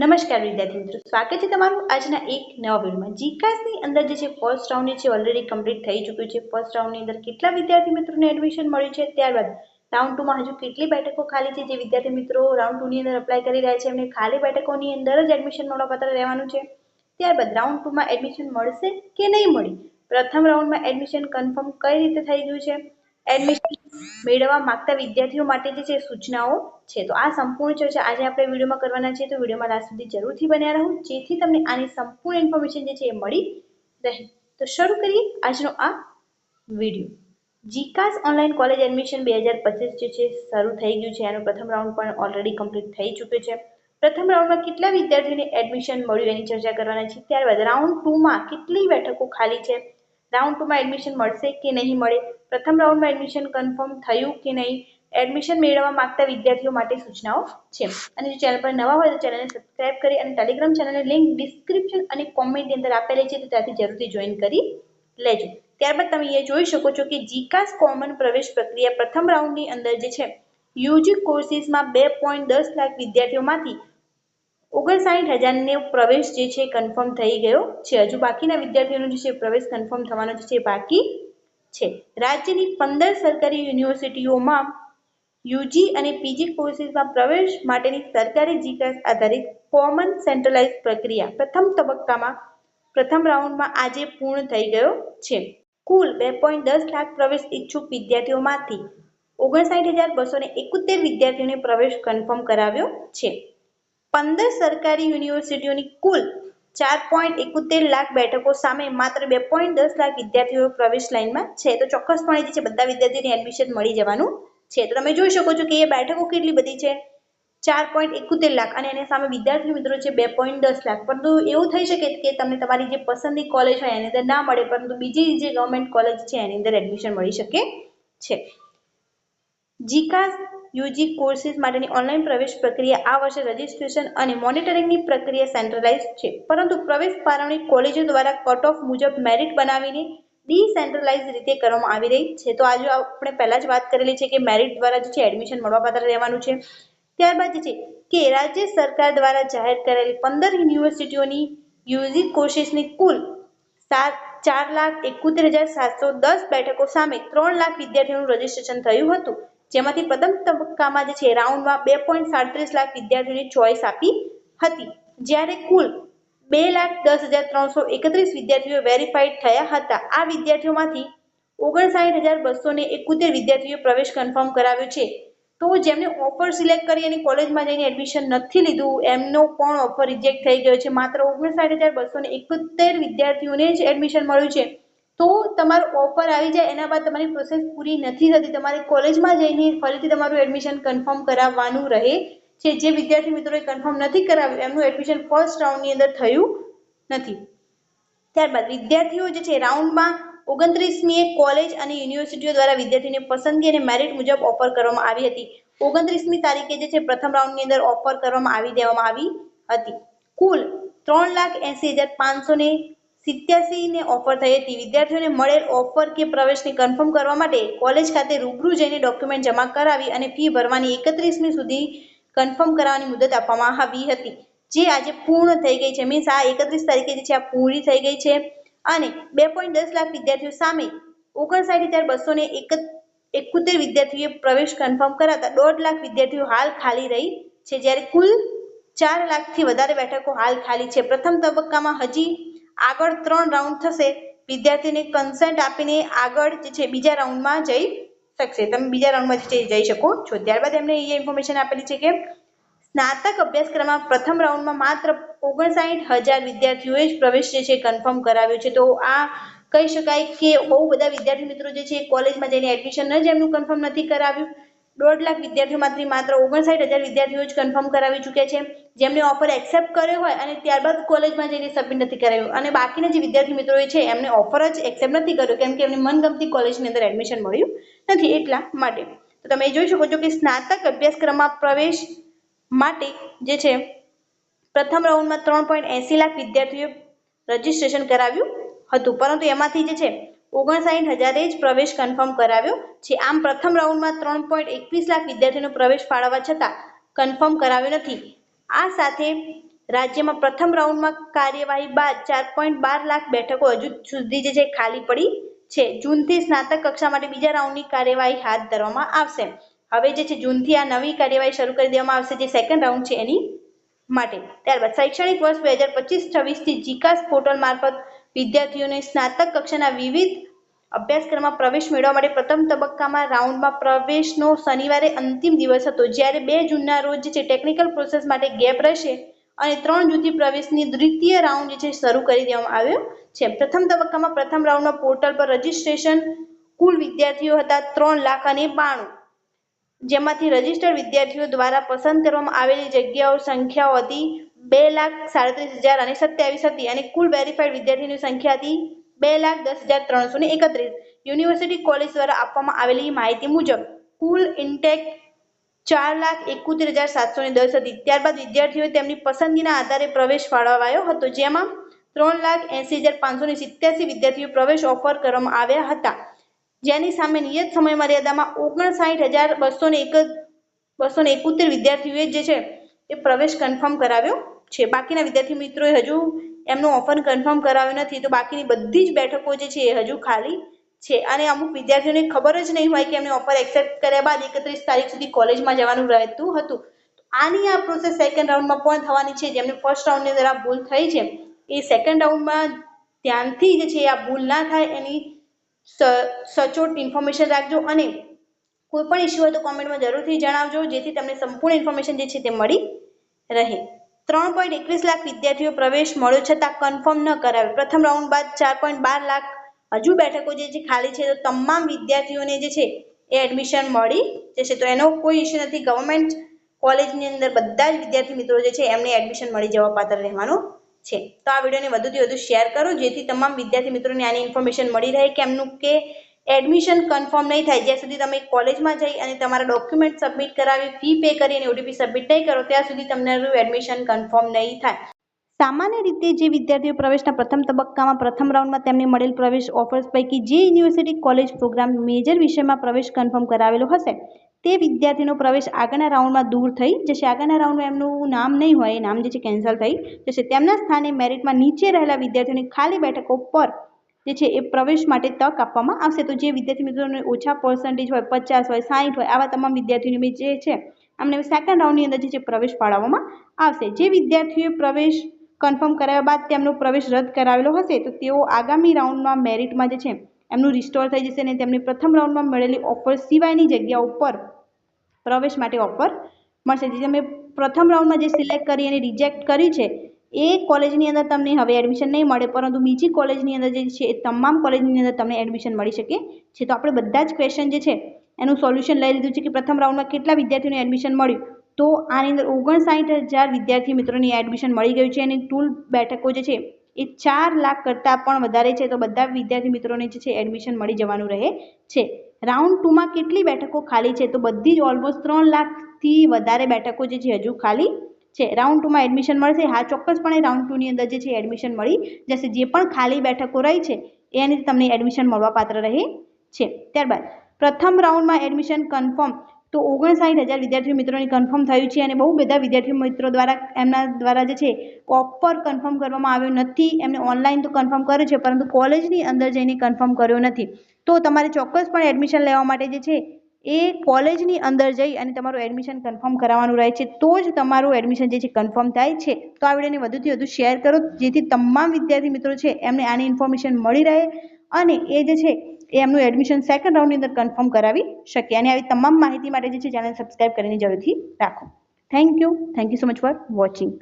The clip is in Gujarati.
નમસ્કાર વિદ્યાર્થી મિત્રો, સ્વાગત છે તમારું આજના એક નવા વિડીયોમાં. જીકાસની અંદર જે છે ફર્સ્ટ રાઉન્ડ છે ઓલરેડી કમ્પ્લીટ થઈ ચૂક્યું છે. ફર્સ્ટ રાઉન્ડની અંદર કેટલા વિદ્યાર્થી મિત્રોને એડમિશન મળ્યું છે? ત્યારબાદ રાઉન્ડ ટુમાં હજુ કેટલી બેઠકો ખાલી છે? જે વિદ્યાર્થી મિત્રો રાઉન્ડ ટુની અંદર અપ્લાય કરી રહ્યા છે, એમને ખાલી બેઠકોની અંદર જ એડમિશન મળવાપાત્ર રહેવાનું છે. ત્યારબાદ રાઉન્ડ ટુમાં એડમિશન મળશે કે નહીં મળી પ્રથમ રાઉન્ડમાં એડમિશન કન્ફર્મ કઈ રીતે થઈ ગયું છે? એડમિશન મેળવવા માંગતા વિદ્યાર્થીઓ માટે જે છે સૂચનાઓ છે. તો આ સંપૂર્ણ ચર્ચા આજે આપણે વિડીયોમાં કરવાના છે તો વિડીયોમાં લાસ્ટ સુધી જરૂરથી બન્યા રહો. જેથી તમને આની સંપૂર્ણ ઇન્ફોર્મેશન જે છે એ મળી રહે. તો શરૂ કરીએ આજનો આ વીડિયો. જીકાસ ઓનલાઈન કોલેજ એડમિશન બે હજાર પચીસ જે છે શરૂ થઈ ગયું છે. એનો પ્રથમ રાઉન્ડ પણ ઓલરેડી કમ્પ્લીટ થઈ ચૂક્યો છે. પ્રથમ રાઉન્ડમાં કેટલા વિદ્યાર્થીઓને એડમિશન મળ્યું એની ચર્ચા કરવાના છે ત્યારબાદ રાઉન્ડ ટુમાં કેટલી બેઠકો ખાલી છે? રાઉન્ડ ટુમાં એડમિશન મળશે કે નહીં મળે? પ્રથમ રાઉન્ડમાં એડમિશન કન્ફર્મ થયું કે નહીં? એડમિશન મેળવવા માંગતા વિદ્યાર્થીઓ માટે સૂચનાઓ છે. અને જો ચેનલ પર નવા હોય તો ચેનલને સબસ્ક્રાઇબ કરી અને ટેલિગ્રામ ચેનલની લિંક ડિસ્ક્રિપ્શન અને કોમેન્ટની અંદર આપેલી છે, તો ત્યાંથી જરૂરથી જોઈન કરી લેજો. ત્યારબાદ તમે એ જોઈ શકો છો કે જીકાસ કોમન પ્રવેશ પ્રક્રિયા પ્રથમ રાઉન્ડની અંદર જે છે, યુજી કોર્સિસમાં બે પોઈન્ટ દસ લાખ વિદ્યાર્થીઓમાંથી ઓગણસાઠ હજારને પ્રવેશ જે છે કન્ફર્મ થઈ ગયો છે. હજુ બાકીના વિદ્યાર્થીઓનો જે છે પ્રવેશ કન્ફર્મ થવાનો જે છે, બાકી છે. રાજ્યની પંદર સરકારી યુનિવર્સિટીઓમાં યુજી અને પીજી કોર્સીસમાં પ્રવેશ માટેની સરકારી જીકાસ આધારિત કોમન સેન્ટ્રલાઇઝ પ્રક્રિયા પ્રથમ તબક્કામાં પ્રથમ રાઉન્ડમાં આજે પૂર્ણ થઈ ગયો છે. કુલ બે પોઈન્ટ દસ લાખ પ્રવેશ ઈચ્છુક વિદ્યાર્થીઓમાંથી ઓગણસાઠ હજાર બસો ને એકોતેર વિદ્યાર્થીઓને પ્રવેશ કન્ફર્મ કરાવ્યો છે. પંદર સરકારી યુનિવર્સિટીઓની કુલ ચાર પોઈન્ટ એકોતેર લાખ બેઠકો સામે માત્ર બે પોઈન્ટ દસ લાખ વિદ્યાર્થીઓ પ્રવેશ લાઇનમાં છે. તો ચોક્કસપણે જે છે, બધા વિદ્યાર્થીઓને એડમિશન મળી જવાનું છે. તો તમે જોઈ શકો છો કે એ બેઠકો કેટલી બધી છે? ચાર પોઈન્ટ એકોતેર લાખ અને એની સામે વિદ્યાર્થી મિત્રો છે, બે પોઈન્ટ દસ લાખ. પરંતુ એવું થઈ શકે કે તમને તમારી જે પસંદની કોલેજ હોય એની અંદર ના મળે, પરંતુ બીજી જે ગવર્મેન્ટ કોલેજ છે એની અંદર એડમિશન મળી શકે છે. જીકાસ યુજી કોર્સિસ માટેની ઓનલાઈન પ્રવેશ પ્રક્રિયા આ વર્ષે રજિસ્ટ્રેશન અને મોનિટરિંગની પ્રક્રિયા સેન્ટ્રલાઇઝ છે. પરંતુ પ્રવેશ ફાળવણી કોલેજો દ્વારા કટ ઓફ મુજબ મેરિટ બનાવીને ડિસેન્ટ્રલાઇઝ રીતે કરવામાં આવી રહી છે. તો આજે આપણે પહેલાં જ વાત કરેલી છે કે મેરિટ દ્વારા જે છે એડમિશન મળવાપાત્ર રહેવાનું છે. ત્યારબાદ જે છે કે રાજ્ય સરકાર દ્વારા જાહેર કરેલી પંદર યુનિવર્સિટીઓની યુજી કોર્સિસની કુલ સાત, ચાર લાખ એકોતેર હજાર સાતસો દસ બેઠકો સામે ત્રણ લાખ વિદ્યાર્થીઓનું રજીસ્ટ્રેશન થયું હતું. જેમાંથી પ્રથમ તબક્કામાં જે છે, રાઉન્ડમાં બે પોઈન્ટ સાડત્રીસ લાખ વિદ્યાર્થીઓને ચોઇસ આપી હતી. જ્યારે કુલ બે લાખ દસ હજાર ત્રણસો એકત્રીસ વિદ્યાર્થીઓ વેરીફાઈડ થયા હતા. આ વિદ્યાર્થીઓમાંથી ઓગણસાઠ હજાર બસો ને એકોતેર વિદ્યાર્થીઓ પ્રવેશ કન્ફર્મ કરાવ્યો છે. તો જેમને ઓફર સિલેક્ટ કરી અને કોલેજમાં જઈને એડમિશન નથી લીધું, એમનો પણ ઓફર રિજેક્ટ થઈ ગયો છે. માત્ર ઓગણસાઠ હજાર બસો ને એકોતેર વિદ્યાર્થીઓને જ એડમિશન મળ્યું છે. તો તમારો ઓફર આવી જાય, એના બાદ તમારી પ્રોસેસ પૂરી નથી થતી. તમારે કોલેજમાં જઈને ફરીથી તમારું એડમિશન કન્ફર્મ કરાવવાનું રહે છે. જે વિદ્યાર્થી મિત્રોએ કન્ફર્મ નથી કરાવ્યું, એમનું એડમિશન ફર્સ્ટ રાઉન્ડની અંદર થયું નથી. ત્યારબાદ વિદ્યાર્થીઓ જે છે રાઉન્ડમાં ઓગણત્રીસમીએ કોલેજ અને યુનિવર્સિટીઓ દ્વારા વિદ્યાર્થીને પસંદગી અને મેરિટ મુજબ ઓફર કરવામાં આવી હતી. ઓગણત્રીસમી તારીખે જે છે, પ્રથમ રાઉન્ડની અંદર ઓફર કરવામાં આવી દેવામાં આવી હતી. કુલ ત્રણ લાખ એંસી હજાર પાંચસો ને સિત્યાસીને ઓફર થઈ હતી વિદ્યાર્થીઓને મળેલ ઓફર કે પ્રવેશને કન્ફર્મ કરવા માટે કોલેજ ખાતે રૂબરૂ જઈને ડોક્યુમેન્ટ જમા કરાવી અને ફી ભરવાની એકત્રીસમી સુધી કન્ફર્મ કરાવવાની મુદત આપવામાં આવી હતી. જે આજે પૂર્ણ થઈ ગઈ છે. મીન્સ આ એકત્રીસ તારીખે જે છે, આ પૂરી થઈ ગઈ છે. અને બે પોઈન્ટ દસ લાખ વિદ્યાર્થીઓ સામે ઓગણસાઠ હજાર બસો ને એક એકોતેર વિદ્યાર્થીઓએ પ્રવેશ કન્ફર્મ કરાતા દોઢ લાખ વિદ્યાર્થીઓ હાલ ખાલી રહી છે. જ્યારે કુલ ચાર લાખથી વધારે બેઠકો હાલ ખાલી છે. પ્રથમ તબક્કામાં હજી આગળ ત્રણ રાઉન્ડ થશે. વિદ્યાર્થીને કન્સેન્ટ આપીને આગળ જે છે, બીજા રાઉન્ડમાં જઈ શકશે. તમે બીજા રાઉન્ડમાં જે જઈ શકો છો. ત્યારબાદ એમને એ ઇન્ફોર્મેશન આપેલી છે કે સ્નાતક અભ્યાસક્રમમાં પ્રથમ રાઉન્ડમાં માત્ર ઓગણસાઠ હજાર વિદ્યાર્થીઓએ જ પ્રવેશ જે છે કન્ફર્મ કરાવ્યો છે. તો આ કહી શકાય કે બહુ બધા વિદ્યાર્થી મિત્રો જે છે કોલેજમાં જઈને એડમિશન જ એમનું કન્ફર્મ નથી કરાવ્યું. દોઢ લાખ વિદ્યાર્થીઓમાંથી માત્ર ઓગણસાઠ હજાર વિદ્યાર્થીઓ જ કન્ફર્મ કરાવી ચૂક્યા છે. જેમને ઓફર એક્સેપ્ટ કર્યો હોય અને ત્યારબાદ કોલેજમાં જઈને સબમિટ નથી કરાવ્યું અને બાકીના જે વિદ્યાર્થી મિત્રો છે, એમને ઓફર જ એક્સેપ્ટ નથી કર્યો, કેમ કે એમને મનગમતી કોલેજની અંદર એડમિશન મળ્યું નથી એટલા માટે. તો તમે જોઈ શકો છો કે સ્નાતક અભ્યાસક્રમમાં પ્રવેશ માટે જે છે, પ્રથમ રાઉન્ડમાં ત્રણ પોઈન્ટ એંસી લાખ વિદ્યાર્થીઓએ રજીસ્ટ્રેશન કરાવ્યું હતું. પરંતુ એમાંથી જે છે ઓગણસાઠ હજારે જ પ્રવેશ કન્ફર્મ કરાવ્યો છે આમ પ્રથમ રાઉન્ડમાં ત્રણ પોઈન્ટ એકવીસ લાખ વિદ્યાર્થીઓનો પ્રવેશ ફાળવવા છતાં કન્ફર્મ કરાવ્યો નથી. આ સાથે રાજ્યમાં પ્રથમ રાઉન્ડમાં કાર્યવાહી બાદ ચાર પોઈન્ટ બાર લાખ બેઠકો હજુ સુધી જે છે ખાલી પડી છે. જૂનથી સ્નાતક કક્ષા માટે બીજા રાઉન્ડની કાર્યવાહી હાથ ધરવામાં આવશે. હવે જે છે જૂનથી આ નવી કાર્યવાહી શરૂ કરી દેવામાં આવશે, જે સેકન્ડ રાઉન્ડ છે એની માટે. ત્યારબાદ શૈક્ષણિક વર્ષ બે હજાર પચીસ છવ્વીસથી જીકાસ પોર્ટલ મારફત વિદ્યાર્થીઓને સ્નાતક કક્ષાના વિવિધ અભ્યાસક્રમમાં પ્રવેશ મેળવવા માટે પ્રથમ તબક્કામાં રાઉન્ડમાં પ્રવેશનો શનિવારે અંતિમ દિવસ હતો. જ્યારે બે જૂનના રોજ જે છે ટેકનિકલ પ્રોસેસ માટે ગેપ રહેશે અને ત્રણ જૂથી પ્રવેશની દ્વિતીય રાઉન્ડ જે છે શરૂ કરી દેવામાં આવ્યો છે. પ્રથમ તબક્કામાં પ્રથમ રાઉન્ડમાં પોર્ટલ પર રજીસ્ટ્રેશન કુલ વિદ્યાર્થીઓ હતા ત્રણ લાખ અને બાણું. જેમાંથી રજિસ્ટર્ડ વિદ્યાર્થીઓ દ્વારા પસંદ કરવામાં આવેલી જગ્યાઓ, સંખ્યાઓ હતી. બે લાખ સાડત્રીસ હજાર અને સત્યાવીસ હતી અને કુલ વેરીફાઈડ વિદ્યાર્થીની સંખ્યા હતી બે લાખ દસ હજાર ત્રણસો ને એકત્રીસ. યુનિવર્સિટી કોલેજ દ્વારા આપવામાં આવેલી માહિતી મુજબ, કુલ ઇન્ટેક ચાર લાખ એકોતેર હજાર સાતસો ને દસ હતી. ત્યારબાદ વિદ્યાર્થીઓએ તેમની પસંદગીના આધારે પ્રવેશ ફાળવાયો હતો, જેમાં ત્રણ લાખ એંસી હજાર પાંચસો ને સિત્યાસી વિદ્યાર્થીઓ પ્રવેશ ઓફર કરવામાં આવ્યા હતા. જેની સામે નિયત સમય મર્યાદામાં ઓગણસાઠ હજાર બસો ને એક બસો ને એકોતેર વિદ્યાર્થીઓએ જે છે એ પ્રવેશ કન્ફર્મ કરાવ્યો છે. બાકીના વિદ્યાર્થી મિત્રોએ હજુ એમનો ઓફર કન્ફર્મ કરાવ્યો નથી, તો બાકીની બધી જ બેઠકો જે છે એ હજુ ખાલી છે. અને અમુક વિદ્યાર્થીઓને ખબર જ નહીં હોય કે એમને ઓફર એક્સેપ્ટ કર્યા બાદ એકત્રીસ તારીખ સુધી કોલેજમાં જવાનું રહેતું હતું. આની આ પ્રોસેસ સેકન્ડ રાઉન્ડમાં પણ થવાની છે. જેમને ફર્સ્ટ રાઉન્ડની અંદર આ ભૂલ થઈ છે, એ સેકન્ડ રાઉન્ડમાં ધ્યાનથી જે છે આ ભૂલ ના થાય, એની સચોટ ઇન્ફોર્મેશન રાખજો અને કોઈ પણ ઇસ્યુ હોય તો કોમેન્ટમાં જરૂરથી જણાવજો, જેથી તમને સંપૂર્ણ ઇન્ફોર્મેશન જે છે તે મળી રહે. ત્રણ પોઈન્ટ એકવીસ લાખ વિદ્યાર્થીઓ પ્રવેશ મળ્યો છતાં કન્ફર્મ ન કરાવે પ્રથમ રાઉન્ડ બાદ ચાર પોઈન્ટ બાર લાખ હજુ બેઠકો જે છે ખાલી છે તો તમામ વિદ્યાર્થીઓને જે છે એ એડમિશન મળી જશે. તો એનો કોઈ ઇશ્યુ નથી. ગવર્મેન્ટ કોલેજની અંદર બધા જ વિદ્યાર્થી મિત્રો જે છે એમને એડમિશન મળી જવા પાત્ર રહેવાનું છે. તો આ વિડીયોને વધુથી વધુ શેર કરો જેથી તમામ વિદ્યાર્થી મિત્રોને આની ઇન્ફોર્મેશન મળી રહે કે એમનું કે એડમિશન કન્ફર્મ નહીં થાય, જ્યાં સુધી તમે કોલેજમાં જઈ અને તમારા ડોક્યુમેન્ટ સબમિટ કરાવી, ફી પે કરી અને ઓટીપી સબમિટ નહીં કરો, ત્યાં સુધી તમારું એડમિશન કન્ફર્મ નહીં થાય. સામાન્ય રીતે જે વિદ્યાર્થીઓ પ્રવેશના પ્રથમ તબક્કામાં પ્રથમ રાઉન્ડમાં તેમને મળેલ પ્રવેશ ઓફર્સ પૈકી જે યુનિવર્સિટી કોલેજ પ્રોગ્રામ મેજર વિષયમાં પ્રવેશ કન્ફર્મ કરાવેલો હશે, તે વિદ્યાર્થીનો પ્રવેશ આગળના રાઉન્ડમાં દૂર થઈ જશે. આગળના રાઉન્ડમાં એમનું નામ નહીં હોય, એ નામ જે છે કેન્સલ થઈ જશે. તેમના સ્થાને મેરિટમાં નીચે રહેલા વિદ્યાર્થીઓની ખાલી બેઠકો પર જે છે એ પ્રવેશ માટે તક આપવામાં આવશે. તો જે વિદ્યાર્થી મિત્રોને ઓછા પર્સન્ટેજ હોય, પચાસ હોય સાઠ હોય, આવા તમામ વિદ્યાર્થીઓને જે છે અમને સેકન્ડ રાઉન્ડની અંદર જે છે પ્રવેશ ફાળવવામાં આવશે. જે વિદ્યાર્થીઓએ પ્રવેશ કન્ફર્મ કરાવ્યા બાદ તેમનો પ્રવેશ રદ કરાવેલો હશે, તો તેઓ આગામી રાઉન્ડમાં મેરિટમાં જે છે, એમનું રિસ્ટોર થઈ જશે અને તેમની પ્રથમ રાઉન્ડમાં મળેલી ઓફર સિવાયની જગ્યા ઉપર પ્રવેશ માટે ઓફર મળશે. જે તમે પ્રથમ રાઉન્ડમાં જે સિલેક્ટ કરી અને રિજેક્ટ કરી છે એ કોલેજની અંદર તમને હવે એડમિશન નહીં મળે, પરંતુ બીજી કોલેજની અંદર જે છે એ તમામ કોલેજની અંદર તમને એડમિશન મળી શકે છે. તો આપણે બધા જ ક્વેશ્ચન જે છે એનું સોલ્યુશન લઈ લીધું છે કે પ્રથમ રાઉન્ડમાં કેટલા વિદ્યાર્થીઓને એડમિશન મળ્યું? તો આની અંદર ઓગણસાઠ હજાર વિદ્યાર્થી મિત્રોની એડમિશન મળી ગયું છે અને ટૂલ બેઠકો જે છે એ ચાર લાખ કરતાં પણ વધારે છે. તો બધા વિદ્યાર્થી મિત્રોને જે છે એડમિશન મળી જવાનું રહે છે. રાઉન્ડ ટુમાં કેટલી બેઠકો ખાલી છે? તો બધી જ ઓલમોસ્ટ ત્રણ લાખથી વધારે બેઠકો જે છે હજુ ખાલી છે. રાઉન્ડ ટુમાં એડમિશન મળશે. હા, ચોક્કસપણે રાઉન્ડ ટુની અંદર જે છે એડમિશન મળી જશે. જે પણ ખાલી બેઠકો રહી છે, એની તમને એડમિશન મળવા પાત્ર રહે છે. ત્યારબાદ, પ્રથમ રાઉન્ડમાં એડમિશન કન્ફર્મ તો ઓગણસાઠ હજાર વિદ્યાર્થી મિત્રોની કન્ફર્મ થયું છે અને બહુ બધા વિદ્યાર્થી મિત્રો દ્વારા એમના દ્વારા જે છે ઓફર કન્ફર્મ કરવામાં આવ્યો નથી. એમને ઓનલાઈન તો કન્ફર્મ કર્યું છે, પરંતુ કોલેજની અંદર જઈને કન્ફર્મ કર્યો નથી. તો તમારે ચોક્કસપણે એડમિશન લેવા માટે જે છે એ કોલેજની અંદર જઈ અને તમારું એડમિશન કન્ફર્મ કરાવવાનું રહે છે, તો જ તમારું એડમિશન જે છે કન્ફર્મ થાય છે. તો આ વિડીયોને વધુથી વધુ શેર કરો, જેથી તમામ વિદ્યાર્થી મિત્રો છે એમને આની ઇન્ફોર્મેશન મળી રહે અને એ જે છે એ એમનું એડમિશન સેકન્ડ રાઉન્ડની અંદર કન્ફર્મ કરાવી શકે. અને આવી તમામ માહિતી માટે જે છે ચેનલ સબસ્ક્રાઈબ કરીને જરૂરથી રાખો. Thank you thank you so much for watching